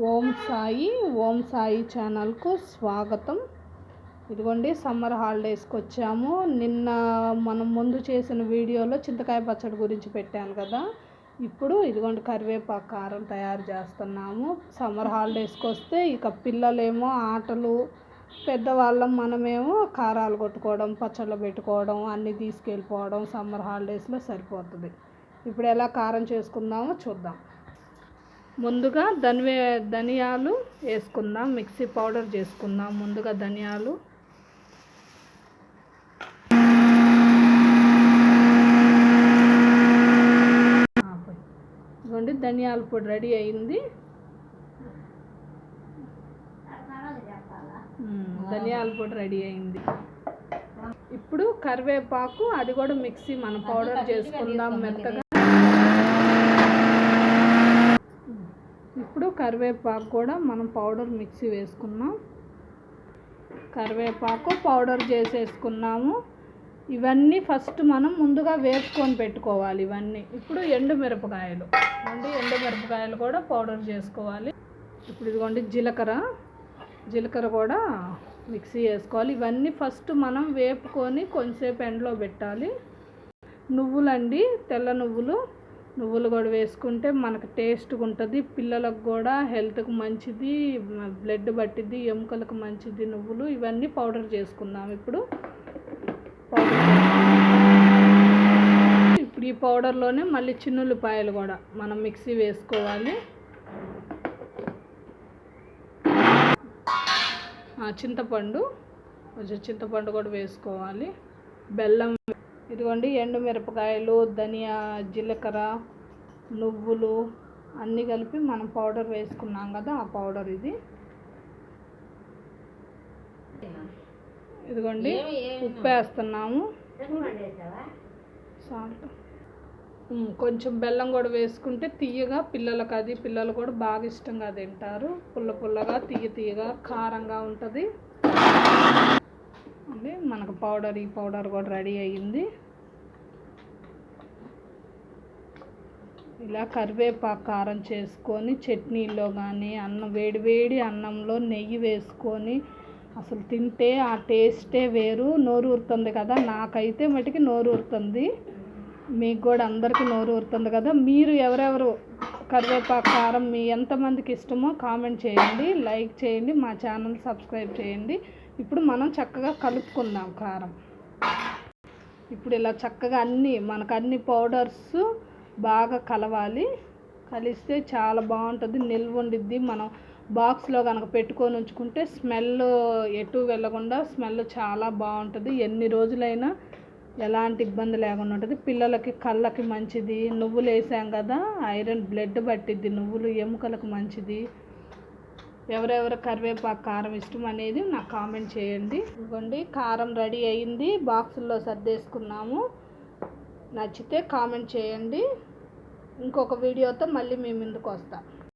ఓం సాయి ఓం సాయి ఛానల్కు స్వాగతం. ఇదిగోండి సమ్మర్ హాలిడేస్కి వచ్చాము. నిన్న మనం ముందు చేసిన వీడియోలో చింతకాయ పచ్చడి గురించి పెట్టాను కదా. ఇప్పుడు ఇదిగోండి కరివేపాకు కారం తయారు చేస్తున్నాము. సమ్మర్ హాలిడేస్కి వస్తే ఇక పిల్లలేమో ఆటలు పెద్దవాళ్ళం మనమేమో కారాలు కొట్టుకోవడం పచ్చళ్ళు పెట్టుకోవడం అన్నీ తీసుకెళ్ళిపోవడం సమ్మర్ హాలిడేస్లో సరిపోతుంది. ఇప్పుడు ఎలా కారం చేసుకుందామో చూద్దాం. ముందుగా ధనివే ధనియాలు వేసుకుందాం. మిక్సీ పౌడర్ చేసుకుందాం. ముందుగా ధనియాలు. ఇదిగోండి ధనియాల పొడి రెడీ అయింది. ధనియాల పొడి రెడీ అయింది. ఇప్పుడు కరివేపాకు అది కూడా మిక్సీ మనం పౌడర్ చేసుకుందాం. మెత్తగా ఇప్పుడు కరివేపాకు కూడా మనం పౌడర్ మిక్సీ వేసుకున్నాం. కరివేపాకు పౌడర్ చేసేసుకున్నాము. ఇవన్నీ ఫస్ట్ మనం ముందుగా వేసుకొని పెట్టుకోవాలి ఇవన్నీ. ఇప్పుడు ఎండు మిరపకాయలు అండి ఎండు మిరపకాయలు కూడా పౌడర్ చేసుకోవాలి. ఇప్పుడు ఇదిగోండి జీలకర్ర. జీలకర్ర కూడా మిక్సీ వేసుకోవాలి. ఇవన్నీ ఫస్ట్ మనం వేపుకొని కొంచెంసేపు ఎండలో పెట్టాలి. నువ్వులండి తెల్ల నువ్వులు నువ్వులు కూడా వేసుకుంటే మనకు టేస్ట్గా ఉంటుంది. పిల్లలకు కూడా హెల్త్కి మంచిది బ్లడ్ పట్టిద్ది ఎముకలకు మంచిది నువ్వులు. ఇవన్నీ పౌడర్ చేసుకుందాం ఇప్పుడు. పౌడర్ ఇప్పుడు ఈ పౌడర్లోనే మళ్ళీ చిన్నుల్లిపాయలు కూడా మనం మిక్సీ వేసుకోవాలి. చింతపండు కొంచెం చింతపండు కూడా వేసుకోవాలి. బెల్లం ఇదిగోండి ఎండు మిరపకాయలు ధనియా జీలకర్ర నువ్వులు అన్నీ కలిపి మనం పౌడర్ వేసుకున్నాం కదా ఆ పౌడర్ ఇది. ఇదిగోండి ఉప్పు వేస్తున్నాము. సాల్ట్. కొంచెం బెల్లం కూడా వేసుకుంటే తీయగా పిల్లలకు అది పిల్లలు కూడా బాగా ఇష్టంగా తింటారు. పుల్ల పుల్లగా తీయ తీయగా కారంగా ఉంటుంది. అది మనకు పౌడర్ ఈ పౌడర్ కూడా రెడీ అయ్యింది. ఇలా కరివేపాకు కారం చేసుకొని చట్నీలో కానీ అన్నం వేడివేడి అన్నంలో నెయ్యి వేసుకొని అసలు తింటే ఆ టేస్టే వేరు. నోరు ఊరుతుంది కదా నాకైతే మటుకి నోరు ఊరుతుంది. మీకు కూడా అందరికీ నోరు ఊరుతుంది కదా. మీరు ఎవరెవరు కరివేపాకు కారం మీ ఎంతమందికి ఇష్టమో కామెంట్ చేయండి లైక్ చేయండి మా ఛానల్ సబ్స్క్రైబ్ చేయండి. ఇప్పుడు మనం చక్కగా కలుపుకుందాం కారం. ఇప్పుడు ఇలా చక్కగా అన్నీ మనకు అన్ని పౌడర్స్ బాగా కలవాలి. కలిస్తే చాలా బాగుంటుంది. నిల్వ ఉండిద్ది. మనం బాక్స్లో కనుక పెట్టుకొని ఉంచుకుంటే స్మెల్ ఎటు వెళ్ళకుండా స్మెల్ చాలా బాగుంటుంది. ఎన్ని రోజులైనా ఎలాంటి ఇబ్బంది లేకుండా ఉంటుంది. పిల్లలకి కళ్ళకి మంచిది. నువ్వులు వేసాం కదా ఐరన్ బ్లడ్ పట్టిద్ది. నువ్వులు ఎముకలకు మంచిది. ఎవరెవరు కరివేపాకు కారం ఇష్టం అనేది నాకు కామెంట్ చేయండి. ఇవ్వండి కారం రెడీ అయింది. బాక్సుల్లో సర్దేసుకున్నాము. నచ్చితే కామెంట్ చేయండి. ఇంకొక వీడియోతో మళ్ళీ మీ ముందుకు వస్తాను